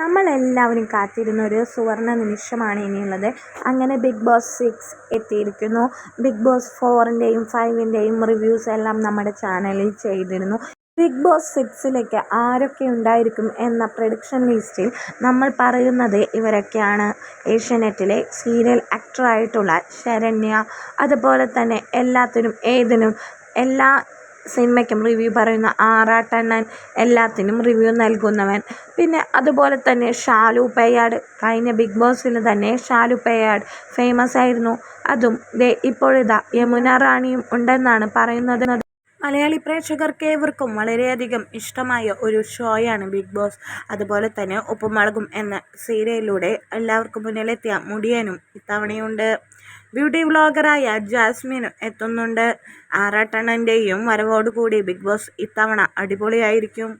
നമ്മളെല്ലാവരും കാത്തിരുന്ന ഒരു സുവർണ നിമിഷമാണ് ഇനിയുള്ളത്. അങ്ങനെ ബിഗ് ബോസ് സിക്സ് എത്തിയിരിക്കുന്നു. ബിഗ് ബോസ് ഫോറിന്റെയും ഫൈവിന്റെയും റിവ്യൂസ് എല്ലാം നമ്മുടെ ചാനലിൽ ചെയ്തിരുന്നു. ബിഗ് ബോസ് സിക്സിലേക്ക് ആരൊക്കെ ഉണ്ടായിരിക്കും എന്ന പ്രൊഡിക്ഷൻ ലിസ്റ്റിൽ നമ്മൾ പറയുന്നത് ഇവരൊക്കെയാണ്. ഏഷ്യാനെറ്റിലെ സീരിയൽ ആക്ടറായിട്ടുള്ള ശരണ്യ അതുപോലെ തന്നെ എല്ലാത്തിനും ഏതിനും എല്ലാ സിനിമയ്ക്കും റിവ്യൂ പറയുന്ന ആറാട്ടണ്ണൻ എല്ലാത്തിനും റിവ്യൂ നൽകുന്നവൻ. പിന്നെ അതുപോലെ തന്നെ ഷാലു പേയാട് കഴിഞ്ഞ ബിഗ് ബോസിൽ തന്നെ ഷാലു പേയാട് ഫേമസ് ആയിരുന്നു. അതും ദേ ഇപ്പോഴിതാ യമുന റാണിയും ഉണ്ടെന്നാണ് പറയുന്നത്. മലയാളി പ്രേക്ഷകർക്ക് ഏവർക്കും വളരെയധികം ഇഷ്ടമായ ഒരു ഷോയാണ് ബിഗ് ബോസ് അതുപോലെ തന്നെ ഉപ്പുമുളകും എന്ന സീരിയലിലൂടെ എല്ലാവർക്കും മുന്നിലെത്തിയ മുടിയനും ഇത്തവണയുണ്ട്. ബ്യൂട്ടി വ്ളോഗറായ ജാസ്മിനും എത്തുന്നുണ്ട്. ആറാട്ടണ്ണന്റെയും വരവോടുകൂടി ബിഗ് ബോസ് ഇത്തവണ അടിപൊളിയായിരിക്കും.